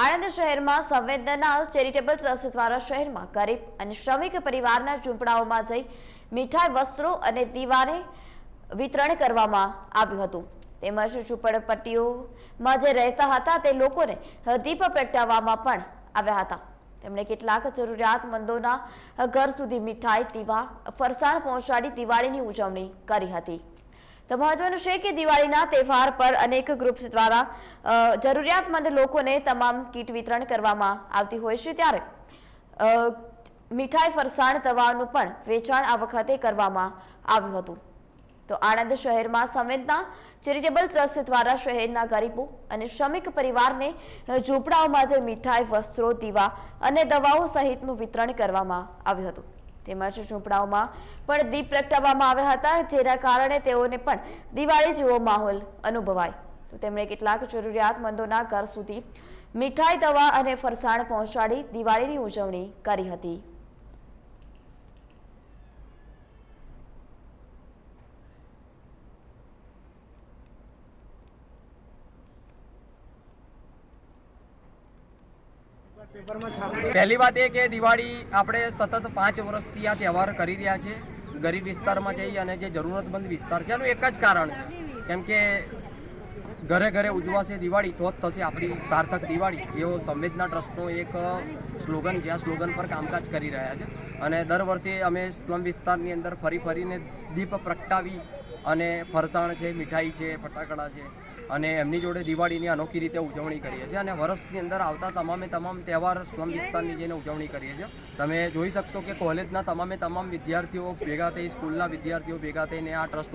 આણંદ શહેરમાં સંવેદના charitable trust દ્વારા શહેરમાં ગરીબ અને શ્રમિક પરિવારના ઝૂંપડાઓમાં જઈ મીઠાઈ, વસ્ત્રો અને દીવાને વિતરણ કરવામાં આવ્યું હતું. તેમજ ઝૂંપડપટ્ટીઓમાં જે રહેતા હતા તે લોકોને દીપ પ્રગટાવવામાં પણ આવ્યા હતા. તેમણે કેટલાક જરૂરિયાતમંદોના ઘર સુધી મીઠાઈ, દીવા, ફરસાણ પહોંચાડી દિવાળીની ઉજવણી કરી હતી. તો મહત્વનું છે કે દિવાળીના તહેવાર પર અનેક ગ્રુપ્સ દ્વારા જરૂરિયાતમંદ લોકોને તમામ કીટ વિતરણ કરવામાં આવતી હોય છે ત્યારે મીઠાઈ ફરસાણ દવાનું પણ વેચાણ આ વખતે કરવામાં આવ્યું હતું. તો આણંદ શહેરમાં સંવેદના ચેરિટેબલ ટ્રસ્ટ દ્વારા શહેરના ગરીબો અને શ્રમિક પરિવારને ઝૂંપડાઓમાં જે મીઠાઈ, વસ્ત્રો, દીવા અને દવાઓ સહિતનું વિતરણ કરવામાં આવ્યું હતું. તેમજ ઝૂંપડાઓમાં પણ દીપ પ્રગટાવવામાં આવ્યા હતા, જેના કારણે તેઓને પણ દિવાળી જેવો માહોલ અનુભવાય. તો તેમણે કેટલાક જરૂરિયાતમંદોના ઘર સુધી મીઠાઈ, દવા અને ફરસાણ પહોંચાડી દિવાળીની ઉજવણી કરી હતી. પહેલી વાત એ કે દિવાળી આપણે સતત પાંચ વર્ષથી આ તહેવાર કરી રહ્યા છે. ગરીબ વિસ્તારમાં જઈ અને જે જરૂરતમંદ વિસ્તાર છે, એનું એક જ કારણ છે. કેમ કે ઘરે ઘરે ઉજવાશે દિવાળી, તો જ થશે આપણી સાર્થક દિવાળી. એવો સંવેદના ટ્રસ્ટનો એક સ્લોગન છે, આ સ્લોગન પર કામકાજ કરી રહ્યા છે. અને દર વર્ષે અમે સ્લમ વિસ્તારની અંદર ફરી ફરીને દીપ પ્રગટાવી અને ફરસાણ છે, મીઠાઈ છે, ફટાકડા છે અને એમની જોડે દિવાળીની અનોખી રીતે ઉજવણી કરીએ છીએ અને વર્ષની અંદર આવતા તમામે તમામ તહેવાર સ્લમ વિસ્તારની જઈને ઉજવણી કરીએ છીએ. તમે જોઈ શકશો કે કોલેજના તમામે તમામ વિદ્યાર્થીઓ ભેગા થઈ, સ્કૂલના વિદ્યાર્થીઓ ભેગા થઈને આ ટ્રસ્ટ